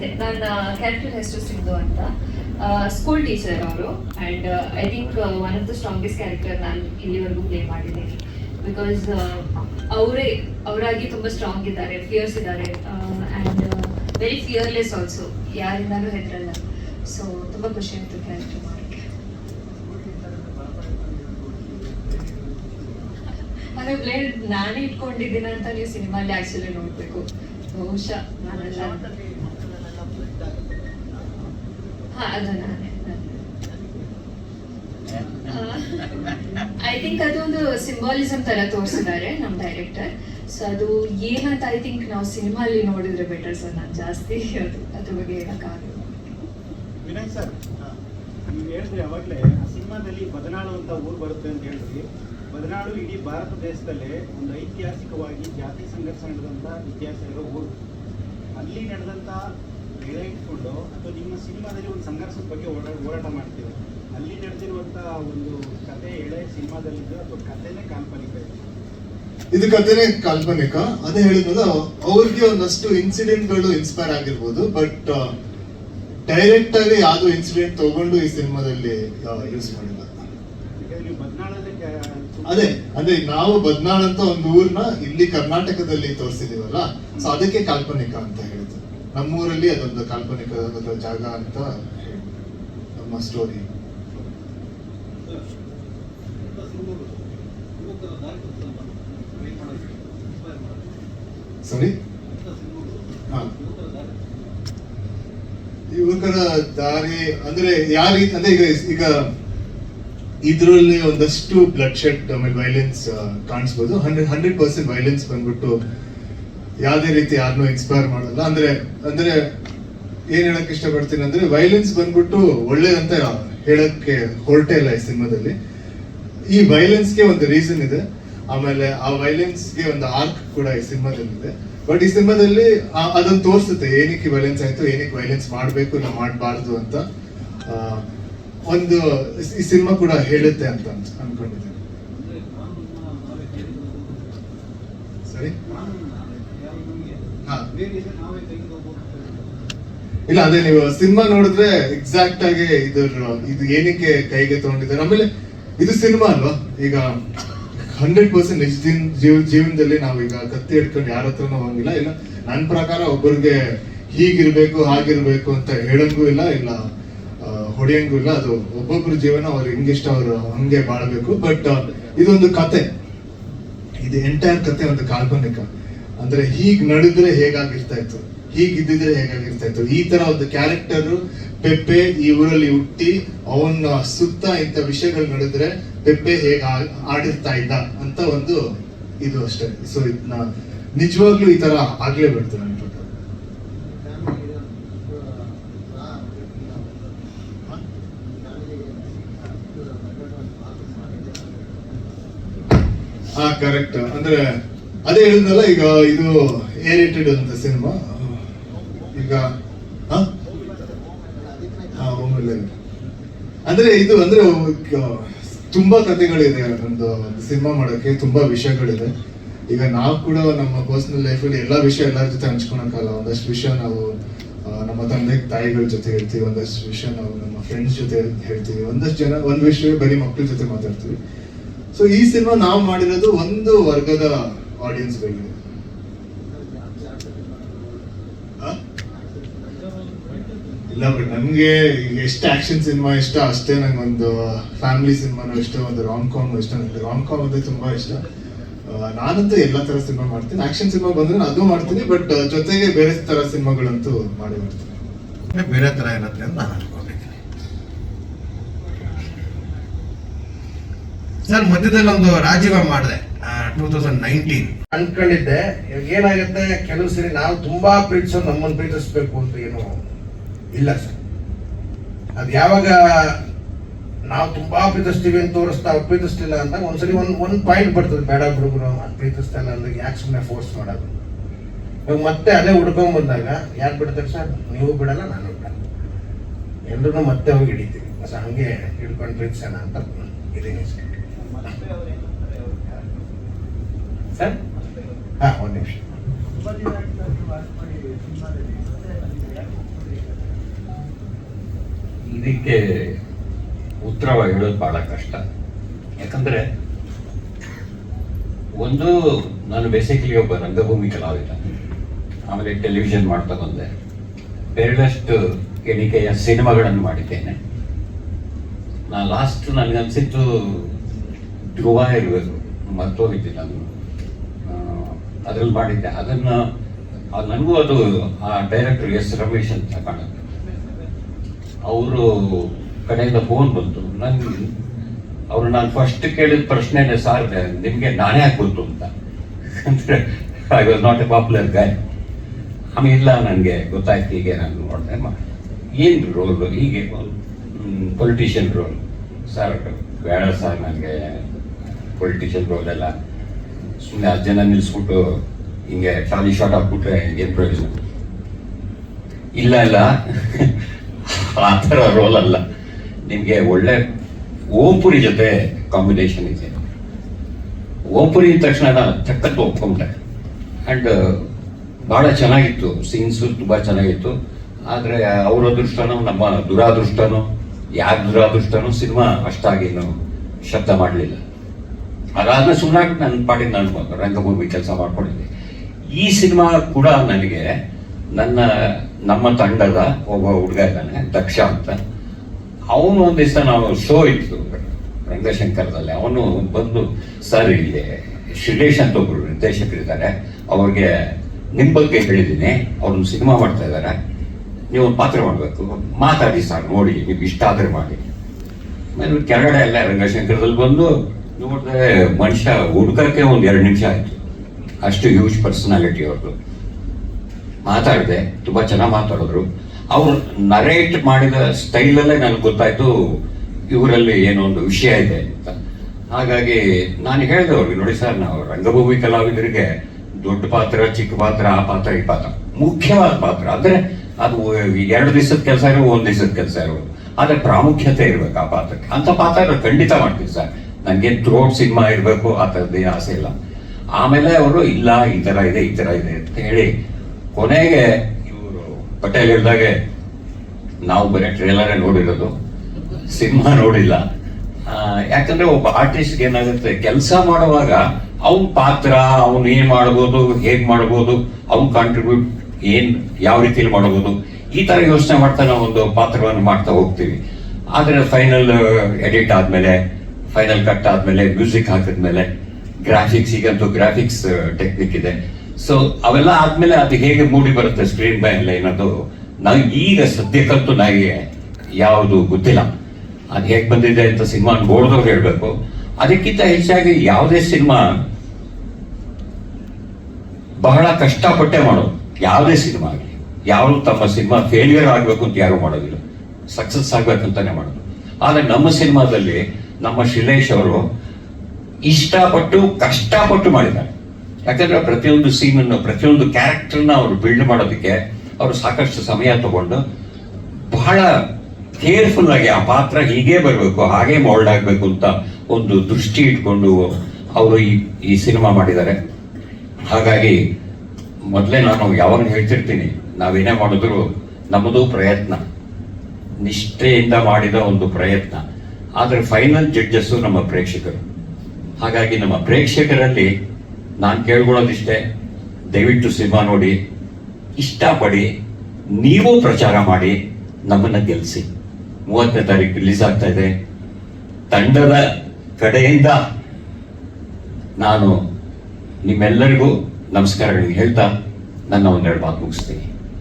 ಅದೇ ನನ್ನ ಕ್ಯಾರೆಕ್ಟರ್ ಹೆಸರು ಸಿಂಧು ಅಂತ. ಸ್ಕೂಲ್ ಟೀಚರ್ ಅವರು. And I think one of the strongest character ನಾನು ಇಲ್ಲಿವರೆಗೂ ಪ್ಲೇ ಮಾಡಿದ್ದೀನಿ. ಬಿಕಾಸ್ ಅವರೇ ಅವರಾಗಿ ತುಂಬ ಸ್ಟ್ರಾಂಗ್ ಇದ್ದಾರೆ ಫಿಯರ್ಸ್ ಇದ್ದಾರೆ. ಆ್ಯಂಡ್ ವೆರಿ ಫಿಯರ್ಲೆಸ್ ಆಲ್ಸೋ ಯಾರಿಂದಾನೂ ಹೆದರಲ್ಲ. ಸೊ ತುಂಬ ಖುಷಿ ಆಯಿತು ಕ್ಯಾರೆಕ್ಟರ್ ಮಾಡೋಕ್ಕೆ ಅದೇ ಬ್ಲೇಡ್ ನಾನೇ ಇಟ್ಕೊಂಡಿದ್ದೀನಿ ಅಂತ ನೀವು ಸಿನಿಮಾಲಿ ಆ್ಯಕ್ಚುಲಿ ನೋಡಬೇಕು. ಬಹುಶಃ ನಾನೆಲ್ಲ ಹಾ ಅದು ನಾನೇ ಐ ಥಿಂಕ್ ಅದೊಂದು ಸಿಂಬಾಲಿಸಮ್ ತರ ತೋರಿಸಿದ್ದಾರೆ ನಮ್ಮ ಡೈರೆಕ್ಟರ್ ಸೊ ಅದು ಏನಂತ ಐ ಥಿಂಕ್ ನಾವು ಸಿನಿಮಾಲಿ ನೋಡಿದ್ರೆ ಬೆಟರ್ ಸರ್ ನಾನು ಜಾಸ್ತಿ ಅದು ಅದ್ರ ಬಗ್ಗೆ ಹೇಳಕ್ಕಾಗಲ್ಲ ವಿನಯ್ ಸರ್ ನೀವು ಹೇಳಿದ್ರೆ ಅವಾಗಲೇ ಸಿನಿಮಾದಲ್ಲಿ ಬದನಾಳು ಅಂತ ಊರು ಬರುತ್ತೆ ಅಂತ ಹೇಳಿದ್ರಿ ಬದನಾಳು ಇಡೀ ಭಾರತ ದೇಶದಲ್ಲೇ ಒಂದು ಐತಿಹಾಸಿಕವಾಗಿ ಜಾತಿ ಸಂಘರ್ಷ ನಡೆದಂಥ ಇತಿಹಾಸ ಇರೋ ಊರು. ಅಲ್ಲಿ ನಡೆದಂಥ ಇಟ್ಕೊಂಡು ಅಥವಾ ನಿಮ್ಮ ಸಿನಿಮಾದಲ್ಲಿ ಒಂದು ಸಂಘರ್ಷದ ಬಗ್ಗೆ ಓಡಾ ಹೋರಾಟ ಮಾಡ್ತೀವಿ ಅಲ್ಲಿ ನಡೆದಿರುವಂಥ ಒಂದು ಕತೆ ಎಳೆ ಸಿನಿಮಾದಲ್ಲಿದ್ದು ಅಥವಾ ಕಥೆನೇ ಕಾಲ್ಪನಿಕ ಇದು? ಕಥೆನೇ ಕಾಲ್ಪನಿಕ. ಅದೇ ಹೇಳಿದ್ನಲ್ಲ ಅವ್ರಿಗೆ ಒಂದಷ್ಟು ಇನ್ಸಿಡೆಂಟ್ಗಳು ಇನ್ಸ್ಪೈರ್ ಆಗಿರ್ಬೋದು ಬಟ್ ಡೈರೆಕ್ಟ್ ಆಗಿ ಯಾವ್ದು ಇನ್ಸಿಡೆಂಟ್ ತಗೊಂಡು ಈ ಸಿನಿಮಾದಲ್ಲಿ ಯೂಸ್ ಮಾಡಿಲ್ಲ. ಅದೇ ಅದೇ ನಾವು ಬದ್ನಾಳ್ ಅಂತ ಒಂದು ಊರ್ನ ಇಲ್ಲಿ ಕರ್ನಾಟಕದಲ್ಲಿ ತೋರಿಸಿದೀವಲ್ಲ ಸೊ ಅದಕ್ಕೆ ಕಾಲ್ಪನಿಕ ಅಂತ ಹೇಳಿದ್ರು ನಮ್ಮೂರಲ್ಲಿ ಅದೊಂದು ಕಾಲ್ಪನಿಕ ಜಾಗ ಅಂತ ನಮ್ಮ ಸ್ಟೋರಿ ಸಾರಿ ಯುವಕರ ದಾರಿ, ಅಂದ್ರೆ ಯಾವ ರೀತಿ ಅಂದ್ರೆ ಈಗ ಈಗ ಇದ್ರಲ್ಲಿ ಒಂದಷ್ಟು ಬ್ಲಡ್ ಶೆಡ್ ಆಮೇಲೆ ವೈಲೆನ್ಸ್ ಕಾಣಿಸ್ಬೋದು. ಹಂಡ್ರೆಡ್ ಹಂಡ್ರೆಡ್ ಪರ್ಸೆಂಟ್ ವೈಲೆನ್ಸ್ ಬಂದ್ಬಿಟ್ಟು ಯಾವುದೇ ರೀತಿ ಯಾರನ್ನೂ ಇನ್ಸ್ಪೈರ್ ಮಾಡಲ್ಲ ಅಂದ್ರೆ ಅಂದ್ರೆ ಏನ್ ಹೇಳಕ್ ಇಷ್ಟಪಡ್ತೀನಿ ಅಂದ್ರೆ ವೈಲೆನ್ಸ್ ಬಂದ್ಬಿಟ್ಟು ಒಳ್ಳೇದಂತ ಹೇಳಕ್ಕೆ ಹೊರಟೆ ಇಲ್ಲ ಈ ಸಿನಿಮಾದಲ್ಲಿ. ಈ ವೈಲೆನ್ಸ್ಗೆ ಒಂದು ರೀಸನ್ ಇದೆ. ಆಮೇಲೆ ಆ ವೈಲೆನ್ಸ್ಗೆ ಒಂದು ಆರ್ಕ್ ಕೂಡ ಈ ಸಿನಿಮಾದಲ್ಲಿ ಇದೆ. ಬಟ್ ಈ ಸಿನಿಮಾದಲ್ಲಿ ಅದನ್ನು ತೋರಿಸುತ್ತೆ, ಏನಕ್ಕೆ ವೈಲೆನ್ಸ್ ಆಯ್ತು, ಏನಕ್ಕೆ ವೈಲೆನ್ಸ್ ಮಾಡಬೇಕು, ಇಲ್ಲ ಮಾಡಬಾರ್ದು ಅಂತ. ಒಂದು ಈ ಸಿನಿಮಾ ಕೂಡ ಹೇಳುತ್ತೆ ಅಂತ ಅನ್ಕೊಂಡಿದ್ದೀನಿ. ಸರಿ. ಇಲ್ಲ, ಅದೇ ನೀವು ಸಿನಿಮಾ ನೋಡಿದ್ರೆ ಎಕ್ಸಾಕ್ಟ್ ಆಗಿ ಇದ್ರ ಇದು ಏನಕ್ಕೆ ಕೈಗೆ ತಗೊಂಡಿದ್ದಾರೆ? ಆಮೇಲೆ ಇದು ಸಿನಿಮಾ ಅಲ್ವಾ? ಈಗ ಹಂಡ್ರೆಡ್ ಪರ್ಸೆಂಟ್ ನಿಜ ದಿನ ಜೀವ ಜೀವನದಲ್ಲಿ ನಾವು ಈಗ ಕತ್ತಿ ಹಿಡ್ಕೊಂಡು ಯಾರ ಹತ್ರನೂ ಹೋಗಿಲ್ಲ. ಇಲ್ಲ ನನ್ನ ಪ್ರಕಾರ ಒಬ್ಬರಿಗೆ ಹೀಗಿರ್ಬೇಕು, ಹಾಗಿರ್ಬೇಕು ಅಂತ ಹೇಳಂಗೂ ಇಲ್ಲ ಇಲ್ಲ ಹೊಡೆಯಂಗೂ ಇಲ್ಲ. ಅದು ಒಬ್ಬೊಬ್ರ ಜೀವನ, ಅವ್ರು ಹೆಂಗಿಷ್ಟ ಅವರು ಹಂಗೆ ಬಾಳ್ಬೇಕು. ಬಟ್ ಇದೊಂದು ಕತೆ. ಇದು ಎಂಟೈರ್ ಕತೆ ಒಂದು ಕಾಲ್ಪನಿಕ. ಅಂದ್ರೆ ಹೀಗ್ ನಡೆದ್ರೆ ಹೇಗಾಗಿರ್ತಾ ಇತ್ತು? ಹೀಗ್ ಇದ್ದಿದ್ರೆ ಹೇಗಾಗಿರ್ತಾ ಇತ್ತು? ಈ ತರ ಒಂದು ಕ್ಯಾರೆಕ್ಟರ್ ಪೆಪ್ಪೆ ಈ ಊರಲ್ಲಿ ಹುಟ್ಟಿ ಅವನ ಸುತ್ತ ಇಂಥ ವಿಷಯಗಳು ನಡೆದ್ರೆ ಪೆಪ್ಪೆ ಹೇಗ ಆಡಿರ್ತಾ ಇದ್ದ ಅಂತ ಒಂದು ಇದು ಅಷ್ಟೇ. ಸೊ ಇದನ್ನ ನಿಜವಾಗ್ಲೂ ಈ ತರ ಆಗ್ಲೇ ಬಿಡ್ತು ನನ್ ಕರೆಕ್ಟ್ ಅಂದ್ರೆ ಅದೇ ಹೇಳಿದ್ನಲ್ಲ, ಈಗ ಇದು ಏರಿಟೆಡ್ ರೇಟೆಡ್ ಅಂತ ಸಿನಿಮಾ. ಈಗ. ಅಂದ್ರೆ ಇದು, ಅಂದ್ರೆ ತುಂಬಾ ಕಥೆಗಳಿದೆ ಒಂದು ಸಿನಿಮಾ ಮಾಡೋಕೆ ತುಂಬಾ ವಿಷಯಗಳಿದೆ. ಈಗ ನಾವು ಕೂಡ ನಮ್ಮ ಪರ್ಸನಲ್ ಲೈಫಲ್ಲಿ ಎಲ್ಲಾ ವಿಷಯ ಎಲ್ಲರ ಜೊತೆ ಹಂಚ್ಕೊಳಕಲ್ಲ ಒಂದಷ್ಟು ವಿಷಯ ನಾವು ನಮ್ಮ ತಂದೆ, ತಾಯಿಗಳ ಜೊತೆ ಹೇಳ್ತೀವಿ, ಒಂದಷ್ಟು ವಿಷಯ ನಾವು ನಮ್ಮ ಫ್ರೆಂಡ್ಸ್ ಜೊತೆ ಹೇಳ್ತೀವಿ, ಒಂದಷ್ಟು ಜನ, ಒಂದ್ ವಿಷಯ ಬರೀ ಮಕ್ಕಳ ಜೊತೆ ಮಾತಾಡ್ತೀವಿ. ಸೊ ಈ ಸಿನಿಮಾ ನಾವು ಮಾಡಿರೋದು ಒಂದು ವರ್ಗದ ಆಡಿಯನ್ಸ್ಗಳಿಗೆ ಇಲ್ಲ ಬಟ್ ನನಗೆ ಎಷ್ಟು ಆಕ್ಷನ್ ಸಿನಿಮಾ ಇಷ್ಟ, ಅಷ್ಟೇ ನಂಗೊಂದು ಫ್ಯಾಮಿಲಿ ಸಿನಿಮಾನು ಇಷ್ಟ, ಒಂದು ರಾಮ್ ಕಾಮ್ ಇಷ್ಟ. ನನಗೆ ರಾಮ್ ಕಾಮ್ ಅಂದರೆ ತುಂಬ ಇಷ್ಟ. ನಾನಂತೂ ಎಲ್ಲ ಥರ ಸಿನಿಮಾ ಮಾಡ್ತೀನಿ. ಆಕ್ಷನ್ ಸಿನಿಮಾ ಬಂದರೆ ನಾನು ಅದು ಮಾಡ್ತೀನಿ ಬಟ್ ಜೊತೆಗೆ ಬೇರೆ ಥರ ಸಿನಿಮಾಗಳಂತೂ ಮಾಡಿ ಮಾಡ್ತೀನಿ. ಬೇರೆ ಥರ ಇರುತ್ತೆ ಅಂತ ನಾನು ಅನ್ಕೊಂಡಿದ್ದೀನಿ. ಸರ್, ಮಧ್ಯದಲ್ಲಿ ಒಂದು ರಾಜೀವ ಮಾಡಿದೆ. ಟೂ ತೌಸಂಡ್ ನೈನ್ಟೀನ್ ಅನ್ಕೊಂಡಿದ್ದೆ ಇವಾಗ ಏನಾಗುತ್ತೆ ಕೆಲವು ಸರಿ ನಾವು ತುಂಬಾ ಪ್ರೀತಿಸೋ ನಮ್ಮನ್ನು ಪ್ರೀತಿಸ್ಬೇಕು ಅಂತ ಏನು ಇಲ್ಲ ಸರ್. ಅದು ಯಾವಾಗ ನಾವು ತುಂಬಾ ಪ್ರೀತಿಸ್ತೀವಿ ಅಂತ ತೋರಿಸ್ತಾ ಅವ್ರು ಪ್ರೀತಿಸ್ಲಿಲ್ಲ ಅಂತ ಒಂದ್ಸರಿ ಒಂದ್ ಒಂದ್ ಪಾಯಿಂಟ್ ಬರ್ತದೆ ಬೇಡ ಹುಡುಗರು ಅದು ಪ್ರೀತಿಸ್ತಾ ಇಲ್ಲ ಅಂದ್ರೆ ಯಾಕೆ ಸುಮ್ಮನೆ ಫೋರ್ಸ್ ಮಾಡೋದು? ಇವಾಗ ಮತ್ತೆ ಅದೇ ಹುಡ್ಕೊಂಡ್ ಬಂದಾಗ ಯಾರು ಬಿಡ್ತಾರೆ ಸರ್ ನೀವು ಬಿಡಲ್ಲ ನಾನು ಬಿಡಲ್ಲ. ಎಲ್ರು ಮತ್ತೆ ಹೋಗಿ ಹಿಡಿತೀವಿ. ಸೊ ಹಂಗೆ ಹಿಡ್ಕೊಂಡು ಪ್ರೀತಿಸೋಣ ಅಂತ ಇದೀನಿ ಸರ್. ಸರ್? ಹಾ ಒಂದ್ ನಿಮಿಷ. ಇದಕ್ಕೆ ಉತ್ತರ ಹೇಳೋದು ಬಹಳ ಕಷ್ಟ. ಯಾಕಂದ್ರೆ ಒಂದು ನಾನು ಬೇಸಿಕಲಿ ಒಬ್ಬ ರಂಗಭೂಮಿ ಕಲಾವಿದ. ಆಮೇಲೆ ಟೆಲಿವಿಷನ್ ಮಾಡ್ತಾ ಬಂದೆ. ಬೇರೆಷ್ಟು ಎಣಿಕೆಯ ಸಿನಿಮಾಗಳನ್ನು ಮಾಡಿದ್ದೇನೆ. ನಾ ಲಾಸ್ಟ್ ನನಗನ್ಸಿದ್ದು ಧ್ರುವ ಇರಬೇಕು. ಮರ್ತೋಗಿದ್ದೆ ನಾನು ಅದ್ರಲ್ಲಿ ಮಾಡಿದ್ದೆ. ಅದನ್ನ, ಅದು ನನಗೂ ಅದು, ಆ ಡೈರೆಕ್ಟರ್ ಎಸ್ ರಮೇಶ್ ಅಂತ ಕಾಣುತ್ತೆ. ಅವರು ಕಡೆಯಿಂದ ಫೋನ್ ಬಂತು. ನನ್ಗೆ ಅವರು ನಾನು ಫಸ್ಟ್ ಕೇಳಿದ ಪ್ರಶ್ನೆನೇ ಸಾರ್ ನಿಮಗೆ ನಾನೇ ಗೊತ್ತು ಅಂತ. ಅಂದ್ರೆ I was not a popular guy ಆಮೇಲೆ, ಇಲ್ಲ ನನಗೆ ಗೊತ್ತಾಯ್ತು, ಹೀಗೆ ನಾನು ನೋಡಿದೆ. ಏನು ರೋಲ್ ಹೀಗೆ ಪೊಲಿಟಿಷಿಯನ್ ರೋಲ್ ಸರ್ ಬೇಡ ಸರ್ ನನಗೆ ಪೊಲಿಟಿಷಿಯನ್ ರೋಲ್ ಎಲ್ಲ. ಸುಮ್ಮನೆ ಹತ್ತು ಜನ ನಿಲ್ಲಿಸ್ಬಿಟ್ಟು ಹಿಂಗೆ ಚಾಲಿ ಶಾರ್ಟ್ ಹಾಕ್ಬಿಟ್ರೆ ಏನು ಪ್ರಯೋಜನ? ಇಲ್ಲ ಇಲ್ಲ. ಆ ಥರ ರೋಲ್ ಅಲ್ಲ. ನಿಮಗೆ ಒಳ್ಳೆ ಓಂಪುರಿ ಜೊತೆ ಕಾಂಬಿನೇಷನ್ ಇದೆ. ಓಂಪುರಿ ತಕ್ಷಣ ನಾನು ತಕ್ಕತ್ತು ಒಪ್ಕೊಂಡೆ ಆ್ಯಂಡ್ ಭಾಳ ಚೆನ್ನಾಗಿತ್ತು. ಸೀನ್ಸು ತುಂಬ ಚೆನ್ನಾಗಿತ್ತು. ಆದರೆ ಅವರ ಅದೃಷ್ಟನೋ, ನಮ್ಮ ದುರಾದೃಷ್ಟನೋ, ಯಾರ ದುರಾದೃಷ್ಟನೋ ಸಿನಿಮಾ ನಾವು ಶಬ್ದ ಮಾಡಲಿಲ್ಲ. ಅದಾದ್ಮೇಲೆ ಸುಮ್ಮನೆ ನನ್ನ ಪಾಟಿಗೆ ನಾನು ರಂಗಭೂಮಿ ಕೆಲಸ ಮಾಡ್ಕೊಂಡಿದ್ದೆ. ಈ ಸಿನಿಮಾ ಕೂಡ ನನಗೆ ನನ್ನ, ನಮ್ಮ ತಂಡದ ಒಬ್ಬ ಹುಡುಗ ಇದ್ದಾನೆ, ದಕ್ಷ ಅಂತ. ಅವನು ಒಂದು ದಿವಸ ನಾವು ಶೋ ಇತ್ತು ರಂಗಶಂಕರದಲ್ಲಿ. ಅವನು ಬಂದು, ಸರ್, ಇಲ್ಲಿ ಶ್ರೀಲೇಶ್ ಅಂತ ಒಬ್ರು ನಿರ್ದೇಶಕರಿದ್ದಾರೆ ಅವ್ರಿಗೆ ನಿಮ್ಮ ಬಗ್ಗೆ ಹೇಳಿದ್ದೀನಿ. ಅವ್ರನ್ನ ಸಿನಿಮಾ ಮಾಡ್ತಾ ಇದ್ದಾರೆ. ನೀವು ಪಾತ್ರ ಮಾಡಬೇಕು. ಮಾತಾಡಿ ಸರ್, ನೋಡಿ, ನಿಮ್ಗೆ ಇಷ್ಟ ಆದರೆ ಮಾಡಿ. ಆಮೇಲೆ ಕೆಳಗಡೆ ಎಲ್ಲ ರಂಗಶಂಕರದಲ್ಲಿ ಬಂದು ನೋಡಿದ್ರೆ ಮನುಷ್ಯ ಹುಡುಕಕ್ಕೆ ಒಂದು ಎರಡು ನಿಮಿಷ ಆಯ್ತು. ಅಷ್ಟು ಹ್ಯೂಜ್ ಪರ್ಸನಾಲಿಟಿ ಅವ್ರದ್ದು ಮಾತಾಡಿದೆ, ತುಂಬಾ ಚೆನ್ನಾಗಿ ಮಾತಾಡಿದ್ರು. ಅವ್ರು ನರೇಟ್ ಮಾಡಿದ ಸ್ಟೈಲಲ್ಲೇ ನನಗೆ ಗೊತ್ತಾಯ್ತು ಇವರಲ್ಲಿ ಏನೋ ಒಂದು ವಿಷಯ ಇದೆ ಅಂತ. ಹಾಗಾಗಿ ನಾನು ಹೇಳಿದೆ ಅವ್ರಿಗೆ, ನೋಡಿ ಸರ್, ನಾವು ರಂಗಭೂಮಿ ಕಲಾವಿದರಿಗೆ ದೊಡ್ಡ ಪಾತ್ರ, ಚಿಕ್ಕ ಪಾತ್ರ, ಆ ಪಾತ್ರ, ಈ ಪಾತ್ರ. ಮುಖ್ಯವಾದ ಪಾತ್ರ. ಅಂದ್ರೆ ಅದು ಎರಡು ದಿವಸದ ಕೆಲಸ ಇರೋ ಒಂದ್ ದಿವಸದ ಕೆಲಸ ಇರೋದು. ಆದ್ರೆ ಪ್ರಾಮುಖ್ಯತೆ ಇರ್ಬೇಕು ಆ ಪಾತ್ರಕ್ಕೆ. ಅಂತ ಪಾತ್ರ ಖಂಡಿತ ಮಾಡ್ತೀವಿ ಸರ್. ನನಗೆ ಥ್ರೋಟ್ ಸಿನಿಮಾ ಇರಬೇಕು ಆ ಥರದ್ದೇ ಆಸೆ ಇಲ್ಲ. ಆಮೇಲೆ ಅವರು, ಇಲ್ಲ, ಈ ತರ ಇದೆ, ಈ ತರ ಇದೆ ಅಂತ ಹೇಳಿ ಕೊನೆಗೆ ಇವರು ಪಟೇಲ್ ಹೇಳಿದಾಗೆ, ನಾವು ಬರೀ ಟ್ರೇಲರೇ ನೋಡಿರೋದು. ಸಿನಿಮಾ ನೋಡಿಲ್ಲ. ಯಾಕಂದ್ರೆ ಒಬ್ಬ ಆರ್ಟಿಸ್ಟ್ ಏನಾಗುತ್ತೆ, ಕೆಲಸ ಮಾಡುವಾಗ ಅವನ ಪಾತ್ರ, ಅವನು ಏನು ಮಾಡ್ಬೋದು, ಹೇಗೆ ಮಾಡ್ಬೋದು, ಅವ್ನ ಕಾಂಟ್ರಿಬ್ಯೂಟ್ ಏನು, ಯಾವ ರೀತಿಯಲ್ಲಿ ಮಾಡ್ಬೋದು, ಈ ತರ ಯೋಚನೆ ಮಾಡ್ತಾ ನಾವು ಒಂದು ಪಾತ್ರವನ್ನು ಮಾಡ್ತಾ ಹೋಗ್ತೀವಿ. ಆದ್ರೆ ಫೈನಲ್ ಎಡಿಟ್ ಆದ್ಮೇಲೆ ಫೈನಲ್ ಕಟ್ ಆದ್ಮೇಲೆ ಮ್ಯೂಸಿಕ್ ಹಾಕಿದ್ಮೇಲೆ ಗ್ರಾಫಿಕ್ಸ್ ಈಗಂತೂ ಗ್ರಾಫಿಕ್ಸ್ ಟೆಕ್ನಿಕ್ ಇದೆ. ಸೊ ಅವೆಲ್ಲ ಆದ್ಮೇಲೆ ಅದು ಹೇಗೆ ಮೂಡಿ ಬರುತ್ತೆ ಸ್ಕ್ರೀನ್ ಮೇಲೆ ಏನದು ನಾವು ಈಗ ಸದ್ಯಕ್ಕಂತೂ ನನಗೆ ಯಾವುದು ಗೊತ್ತಿಲ್ಲ. ಅದು ಹೇಗೆ ಬಂದಿದೆ ಅಂತ ಸಿನಿಮಾ ನೋಡಿದವ್ರು ಹೇಳಬೇಕು. ಅದಕ್ಕಿಂತ ಹೆಚ್ಚಾಗಿ ಯಾವುದೇ ಸಿನಿಮಾ ಬಹಳ ಕಷ್ಟಪಟ್ಟೆ ಮಾಡೋದು. ಯಾವುದೇ ಸಿನಿಮಾ ಆಗಲಿ. ಯಾರು ತಮ್ಮ ಸಿನಿಮಾ ಫೇಲ್ಯೂರ್ ಆಗಬೇಕು ಅಂತ ಯಾರು ಮಾಡೋದಿಲ್ಲ. ಸಕ್ಸಸ್ ಆಗಬೇಕಂತಾನೆ ಮಾಡೋದು. ಆದರೆ ನಮ್ಮ ಸಿನಿಮಾದಲ್ಲಿ ನಮ್ಮ ಶಿಲೇಶ್ ಅವರು ಇಷ್ಟಪಟ್ಟು, ಕಷ್ಟಪಟ್ಟು ಮಾಡಿದ್ದಾರೆ. ಯಾಕಂದ್ರೆ ಪ್ರತಿಯೊಂದು ಸೀನನ್ನು, ಪ್ರತಿಯೊಂದು ಕ್ಯಾರೆಕ್ಟರ್ನ ಅವರು ಬಿಲ್ಡ್ ಮಾಡೋದಕ್ಕೆ ಅವರು ಸಾಕಷ್ಟು ಸಮಯ ತಗೊಂಡು ಬಹಳ ಕೇರ್ಫುಲ್ ಆಗಿ ಆ ಪಾತ್ರ ಹೀಗೆ ಬರಬೇಕು, ಹಾಗೆ ಮೋಲ್ಡ್ ಆಗಬೇಕು ಅಂತ ಒಂದು ದೃಷ್ಟಿ ಇಟ್ಕೊಂಡು ಅವರು ಈ ಈ ಸಿನಿಮಾ ಮಾಡಿದ್ದಾರೆ. ಹಾಗಾಗಿ ಮೊದಲೇ ನಾನು ಯಾವಾಗ ಹೇಳ್ತಿರ್ತೀನಿ, ನಾವೇನೇ ಮಾಡಿದ್ರು ನಮ್ಮದು ಪ್ರಯತ್ನ, ನಿಷ್ಠೆಯಿಂದ ಮಾಡಿದ ಒಂದು ಪ್ರಯತ್ನ. ಆದರೆ ಫೈನಲ್ ಜಡ್ಜಸ್ಸು ನಮ್ಮ ಪ್ರೇಕ್ಷಕರು. ಹಾಗಾಗಿ ನಮ್ಮ ಪ್ರೇಕ್ಷಕರಲ್ಲಿ ನಾನು ಕೇಳ್ಕೊಳ್ಳೋದಿಷ್ಟೇ, ದಯವಿಟ್ಟು ಸಿನಿಮಾ ನೋಡಿ, ಇಷ್ಟಪಡಿ, ನೀವು ಪ್ರಚಾರ ಮಾಡಿ, ನಮ್ಮನ್ನ ಗೆಲ್ಲಿಸಿ ಮೂವತ್ತನೇ ತಾರೀಕು ರಿಲೀಸ್ ಆಗ್ತಾ ಇದೆ. ತಂಡದ ಕಡೆಯಿಂದ ನಾನು ನಿಮ್ಮೆಲ್ಲರಿಗೂ ನಮಸ್ಕಾರಗಳಿಗೆ ಹೇಳ್ತಾ ನನ್ನ ಒಂದೆರಡು ಮಾತು ಮುಗಿಸ್ತೀನಿ.